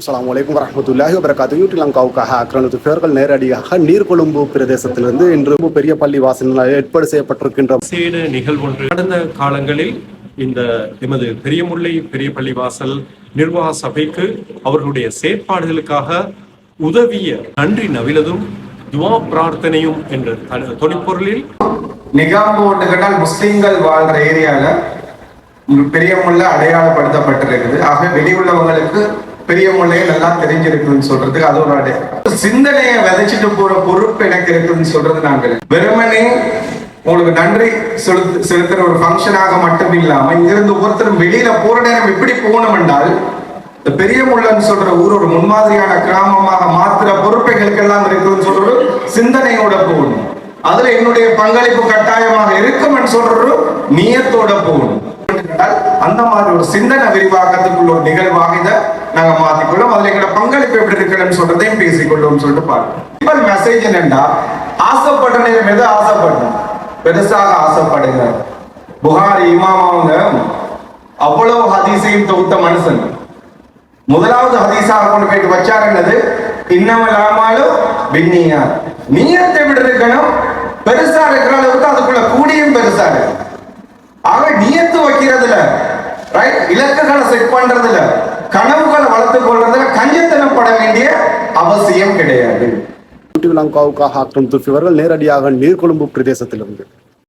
சலாம் வலைக்கும் வரமத்துல்லாஹி வரகாத்து யூட்டிலங்காவுக்காக ஆக்கிரமித்து பேர்கள் நேரடியாக நீர்கொழும்பு பிரதேசத்திலிருந்து இன்று பெரிய பள்ளி வாசலில் ஏற்பாடு செய்யப்பட்டிருக்கின்ற விசேட நிகழ்வொன்று. கடந்த காலங்களில் இந்த எமது பெரியமுல்லை பெரிய பள்ளிவாசல் நிர்வாக சபைக்கு அவர்களுடைய செயற்பாடுகளுக்காக உதவிய நன்றி நவிலதும் துவா பிரார்த்தனையும் என்ற தொனிப்பொருளில் நிகாம்பு ஒன்று கேட்டால் முஸ்லிம்கள் வாழ்ற ஏரியால பெரியமுள்ள அடையாளப்படுத்தப்பட்டிருக்குது. ஆக வெளியுள்ளவங்களுக்கு பெரியமுள்ளையே நல்லா தெரிஞ்சிருக்குன்னு சொல்றதுக்கு அது ஒரு அடையாளம். சிந்தனையை விதைச்சிட்டு போற பொறுப்பு எனக்கு இருக்குதுன்னு சொல்றது நாங்கள் வெறுமனே உங்களுக்கு நன்றி செலுத்து செலுத்துற ஒரு ஃபங்க்ஷனாக மட்டும் இல்லாம இங்கிருந்து ஒவ்வொருத்தரும் வெளியில போற நேரம் எப்படி போகணும் என்றால் இந்த பெரியமுள்ளன்னு சொல்ற ஊர் ஒரு முன்மாதிரியான கிராமமாக மாத்துற பொறுப்பைகளுக்கு எல்லாம் இருக்குதுன்னு சொல்ற ஒரு சிந்தனையோட போகணும். அதுல என்னுடைய பங்களிப்பு கட்டாயமாக இருக்கும் சொல்ற நீயத்தோட நியத்தோட போகணும். அந்த மாதிரி ஒரு சிந்தனை விரிவாக்கத்துக்குள்ள ஒரு நிகழ்வாக இதை நாங்க மாத்திக்கொள்ளும். அதுல எங்களோட பங்களிப்பு எப்படி இருக்கணும்னு சொல்றதையும் பேசிக்கொள்ளும் சொல்லிட்டு பாருங்க மெசேஜ் என்னண்டா ஆசைப்பட்ட நேரம் எது ஆசைப்படணும். பெருசாக ஆசைப்படுங்க. புகாரி இமாம் அவங்க அவ்வளவு ஹதீசையும் தொகுத்த மனுஷன். முதலாவது ஹதீஸாக கொண்டு போயிட்டு வச்சார் என்னது? இன்னமலாமாலும் பின்னியார் நீயத்தை விட இருக்கணும். பெருசா இருக்கிற அளவுக்கு அதுக்குள்ள கூடியும் பெருசா இருக்கு. ஆக நியத்து வைக்கிறதுல ரைட் இலக்குகளை செட் பண்றதுல கனவு அவசியம் கிடையாது யூடிலங்காவுக்காக ஆக்கிரமித்து நேரடியாக நீர்கொழும்பு பிரதேசத்திலிருந்து.